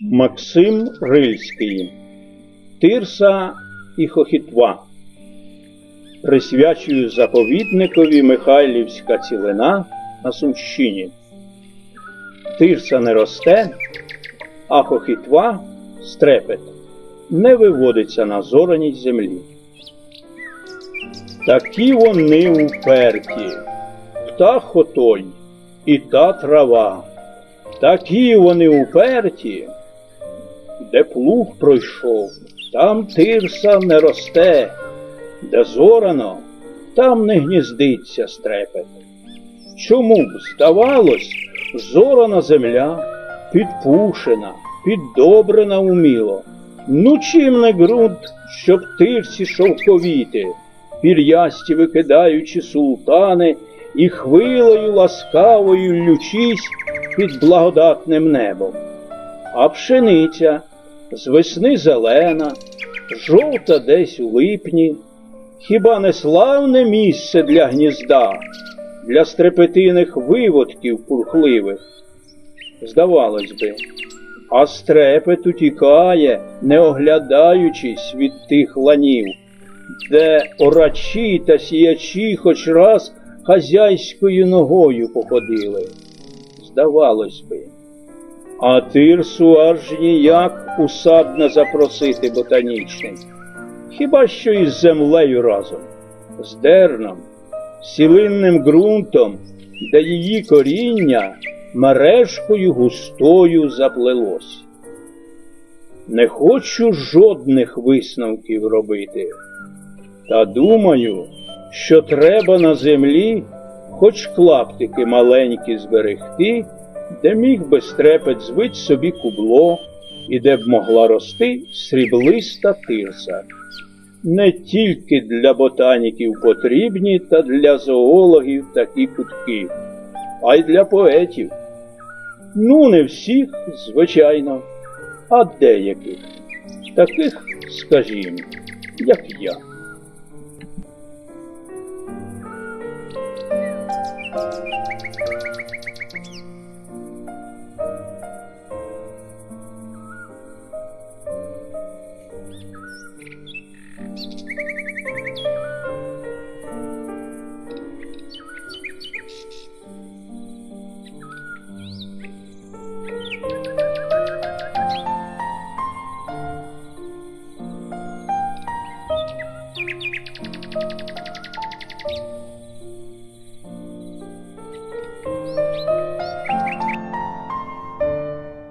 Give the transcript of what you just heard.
Максим Рильський Тирса і Хохітва Присвячую заповідникові Михайлівська цілина на Сумщині. Тирса не росте, а хохітва стрепет не виводиться на зораній землі. Такі вони уперті, птах отой і та трава. Такі вони уперті, де плуг пройшов, там тирса не росте, де зорано, там не гніздиться стрепет. Чому б, здавалось, зорана земля, підпушена, піддобрена уміло, ну чим не ґрунт, щоб тирсі шовковіти, пір'ясті викидаючи султани і хвилею ласкавою лючись під благодатним небом. А пшениця з весни зелена, жовта десь у липні, хіба не славне місце для гнізда, для стрепетиних виводків пурхливих? Здавалось би, а стрепет утікає, не оглядаючись від тих ланів, де орачі та сіячі хоч раз хазяйською ногою походили. Здавалось би, а тирсу аж ніяк у сад не запросити ботанічний, хіба що із землею разом, з дерном, сілинним ґрунтом, де її коріння мережкою густою заплелось. Не хочу жодних висновків робити, та думаю, що треба на землі хоч клаптики маленькі зберегти, де міг би стрепет звить собі кубло, і де б могла рости сріблиста тирса. Не тільки для ботаніків потрібні та для зоологів такі кутки, а й для поетів. Ну, не всіх, звичайно, а деяких. Таких, скажімо, як я.